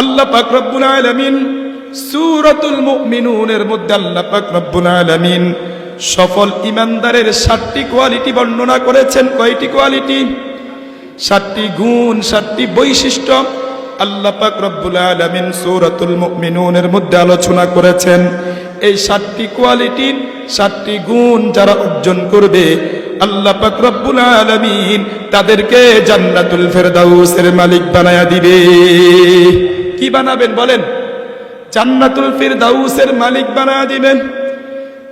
আল্লাহ পাক রব্বুল আলামিন সূরাতুল মুমিনুনের মধ্যে আল্লাহ পাক রব্বুল আলামিন সফল ইমানদারের সাতটি কোয়ালিটি বর্ণনা করেছেন। কয়টি কোয়ালিটি? সাতটি গুণ, সাতটি বৈশিষ্ট্য আল্লাহ পাক রব্বুল আলামিন সূরাতুল মুমিনুনের মধ্যে আলোচনা করেছেন। এই সাতটি কোয়ালিটি, সাতটি গুণ যারা অর্জন করবে, আল্লাহ পাক রব্বুল আলামিন তাদেরকে জান্নাতুল ফেরদাউসের মালিক বানায়া দিবে। কি বানাবেন বলেন জান্নাতুল ফিরদাউসের মালিক বানায়া দিবেন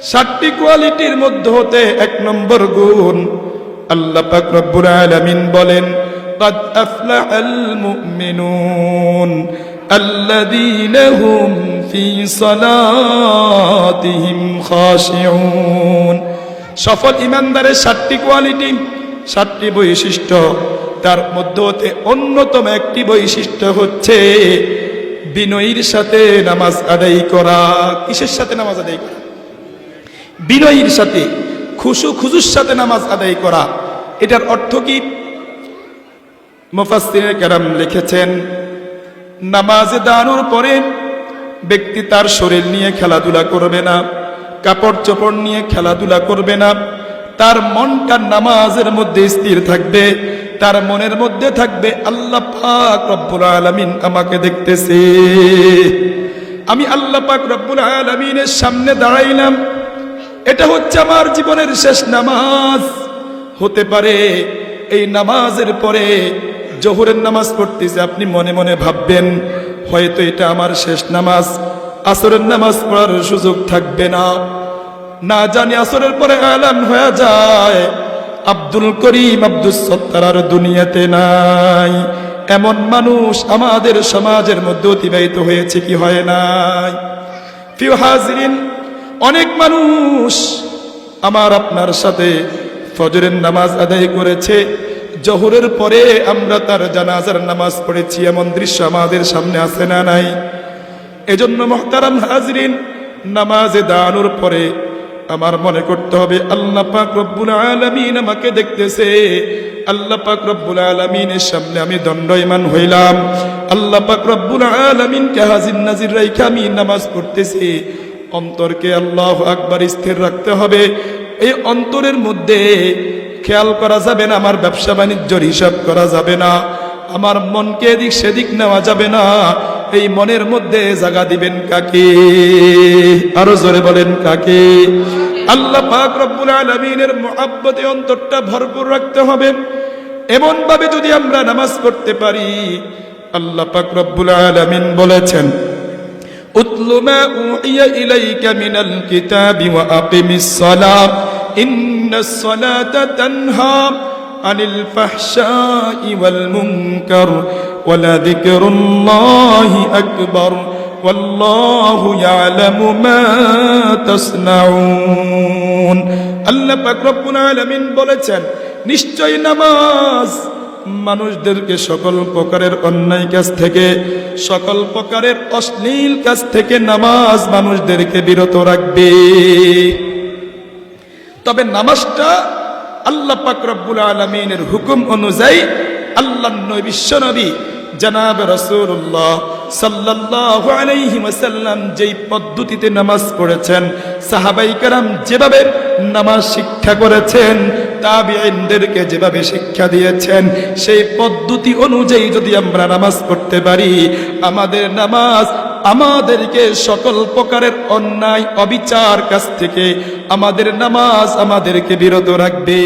সাতটি কোয়ালিটির মধ্যে হতে এক নম্বর গুণ আল্লাহ পাক রব্বুল আলামিন বলেন قد أفلح المؤمنون الذين هم في صلاتهم خاشعون সফল ইমানদারের সাতটি কোয়ালিটি সাতটি বৈশিষ্ট্য তার মধ্যে হতে অন্যতম একটি বৈশিষ্ট্য হচ্ছে বিনয়ীর সাথে নামাজ আদায় করা। কিসের সাথে নামাজ আদায় করা? বিনয়ীর সাথে, খুশু খুজুর সাথে নামাজ আদায় করা। এটার অর্থ কি? মুফাসসির কেরাম লিখেছেন, নামাজে দাঁড়ানোর পরে ব্যক্তি তার শরীর নিয়ে খেলাধুলা করবে না কাপড় চোপড় নিয়ে খেলাধুলা করবে না, তার মনটা নামাজের মধ্যে স্থির থাকবে তার মনের মধ্যে থাকবে, আল্লাহ পাক রব্বুল আলামিন আমাকে দেখতেছে। আমি আল্লাহ পাক রব্বুল আলামিনের সামনে দাঁড়াইলাম। এটা হচ্ছে আমার জীবনের শেষ নামাজ। হতে পারে এই নামাজের পরে জোহরের নামাজ পড়তেছে, আপনি মনে মনে ভাববেন, হয়তো এটা আমার শেষ নামাজ। আসরের নামাজ পড়ার সুযোগ থাকবে না। না জানি আসরের পরে আলাম হয়ে যায়। আব্দুল করিম আব্দুল সত্তার দুনিয়াতে নাই। এমন মানুষ আমাদের সমাজের মধ্যে অতিবাহিত হয়েছে কি হয় নাই। হাজরিন, অনেক মানুষ আমার আপনার সাথে ফজরের নামাজ আদায় করেছে। জহরের পরে আমরা তার জানাজার নামাজ পড়েছি। এমন দৃশ্য আমাদের সামনে আসে না নাই? এজন্য মহতারাম হাজরিন, নামাজে দাঁড়ানোর পরে আমার মনে করতে হবে, আল্লাহ পাক রব্বুল আলামিন আমাকে দেখতেছে। আল্লাহ পাক রব্বুল আলামিনের সামনে আমি দণ্ডয়মান হইলাম। আল্লাহ পাক রব্বুল আলামিনকে হাজির নাজির রাইখে আমি নামাজ পড়তেছি। অন্তরকে আল্লাহ আকবার স্থির রাখতে হবে। এই অন্তরের মধ্যে খেয়াল করা যাবে না, আমার ব্যবসা বাণিজ্যর হিসাব করা যাবে না। আমার মনকে এদিক সেদিক নেওয়া যাবে না। এই মনের মধ্যে জাগা দিবেন কাকে? আরও জোরে বলেন কাকে? আল্লাহ পাক রব্বুল আলমিনের মহাব্বতে অন্তরটা ভরপুর রাখতে হবে। এমন ভাবে যদি আমরা নামাজ পড়তে পারি, আল্লাহ পাক রব্বুল আলমিন বলেছেন, উতলু আনিল ফাহশাই ওয়াল মুনকার। ولذكر الله أكبر والله يعلم ما تصنعون আল্লাহ পাক রব্বুল আলামিন বলেছেন নিশ্চয় নামাজ মানুষদেরকে সকল প্রকারের অন্যায় কাজ থেকে সকল প্রকারের অশ্লীল কাজ থেকে নামাজ মানুষদেরকে বিরত রাখবে তবে নামাজটা আল্লাহ পাক রব্বুল আলমিনের হুকুম অনুযায়ী আল্লাহ নবী বিশ্ব নবী জানাব রসুল্লাহ সাল্লাল্লাহু আলাইহি ওয়াসাল্লাম যেই পদ্ধতিতে নামাজ পড়েছেন, সাহাবাই কারাম যেভাবে নামাজ শিক্ষা করেছেন, তাবিঈনদেরকে যেভাবে শিক্ষা দিয়েছেন, সেই পদ্ধতি অনুযায়ী যদি আমরা নামাজ পড়তে পারি, আমাদের নামাজ আমাদেরকে সকল প্রকারের অন্যায়, অবিচার কাছ থেকে আমাদের নামাজ আমাদেরকে বিরত রাখবে।